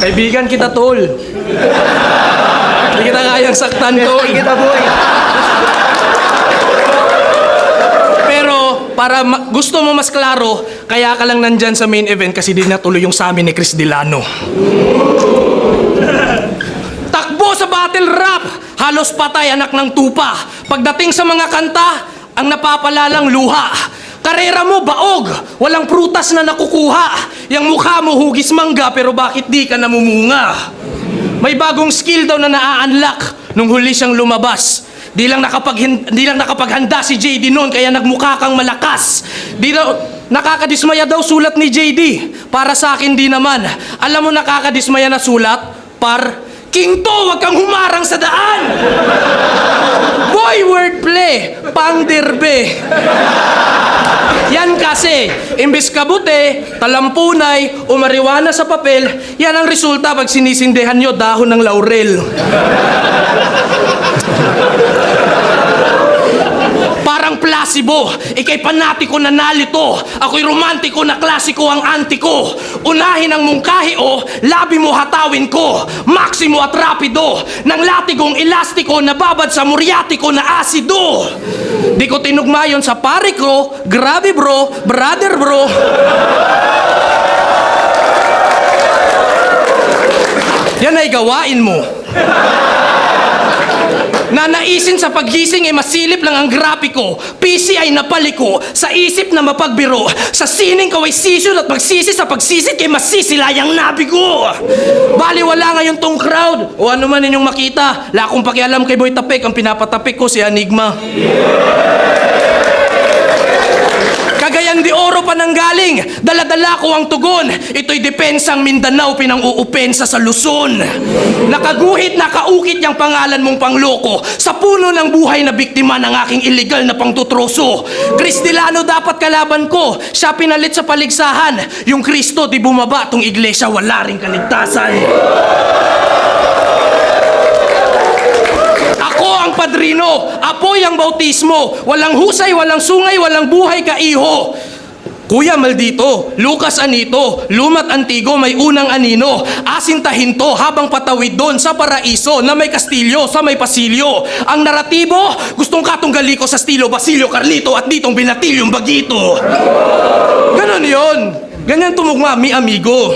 Kaibigan kita, tol. Hindi kita kayang saktan, tol. Kita boy. Pero para gusto mo mas klaro, kaya ka lang nandyan sa main event kasi di natuloy yung sa amin ni Chris Delano. Takbo sa battle rap! Halos patay anak ng tupa. Pagdating sa mga kanta, ang napapalalang luha. Karera mo baog, walang prutas na nakukuha. Yang mukha mo hugis mangga pero bakit di ka namumunga? May bagong skill daw na naa-unlock nung huli siyang lumabas. Di lang, nakapag, di lang nakapaghanda si JD noon kaya nagmukha kang malakas. Di daw, nakakadismaya daw sulat ni JD. Para sa akin di naman. Alam mo nakakadismaya na sulat? Par, King to, wag kang humarang sa daan! Boy, wordplay! Pangdirbe! Yan kasi, imbis kabuti, talampunay, o mariwana sa papel, yan ang resulta pag sinisindihan nyo dahon ng laurel. Parang plasibo, ikay panatiko na nalito. Ako'y romantiko na klasiko ang antiko. Unahin ang mungkahi o, labi mo hatawin ko. Maksimo at rapido, ng latigong elastiko na babad sa muryatiko na asido. Di ko tinugma yon sa pare ko, grabe bro, brother bro. Yan ay gawain mo. Nanaisin sa paggising ay masilip lang ang grapiko PC ay napaliko. Sa isip na mapagbiro. Sa sining ko ay sisyon at magsisi Sa pagsisit kay masisilayang nabi ko. Bali wala ngayon tong crowd. O ano man ninyong makita. La akong pakialam kay Boy Tapik Ang pinapatapik ko si Enigma Cagayan de Oro pa nang galing. Daladala ko ang tugon. Ito'y depensang Mindanao pinang-uupensa sa Luzon. Nakaguhit, nakaukit yung pangalan mong pangloko sa puno ng buhay na biktima ng aking illegal na pangtutroso. Chris Delano dapat kalaban ko. Siya pinalit sa paligsahan. Yung Kristo di bumaba tong iglesia wala ring kaligtasan. Padrino, apoy ang bautismo, walang husay, walang sungay, walang buhay ka iho. Kuya Maldito, Lucas Anito, Lumat Antigo may unang anino, asin tahinto habang patawid doon sa paraiso na may kastilyo sa may pasilyo. Ang naratibo, gustong katunggali ko sa estilo Basilio Carlito at ditong binatilyong bagito. Ganon yon. Ganyan tumugma, mi amigo.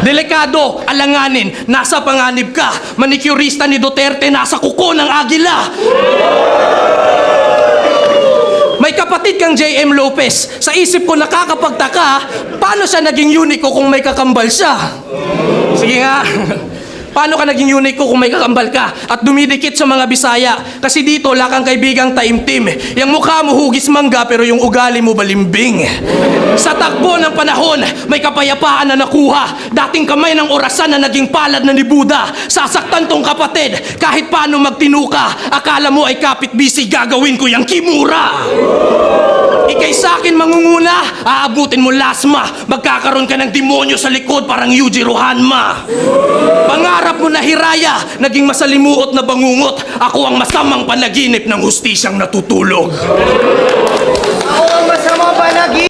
Delikado, alanganin, nasa panganib ka. Manicurista ni Duterte, nasa kuko ng agila. Kang J.M. Lopez. Sa isip ko nakakapagtaka, paano siya naging unico kung may kakambal siya? Sige nga. Paano ka naging unique ko kung may kakambal ka at dumidikit sa mga Bisaya? Kasi dito, wala kang kaibigang taimtim. Yung mukha mo hugis mangga pero yung ugali mo balimbing. Sa takbo ng panahon, may kapayapaan na nakuha. Dating kamay ng orasan na naging palad na ni Buddha. Sasaktan tong kapatid, kahit paano magtinuka. Akala mo ay kapit-busy, gagawin ko yung kimura. Ikay sa akin mangunguna, aabutin mo lasma. Magkakaroon ka ng demonyo sa likod parang Yuji Rohanma. Pangarap mo na hiraya, naging masalimuot na bangungot. Ako ang masamang panaginip ng hustisyang natutulog.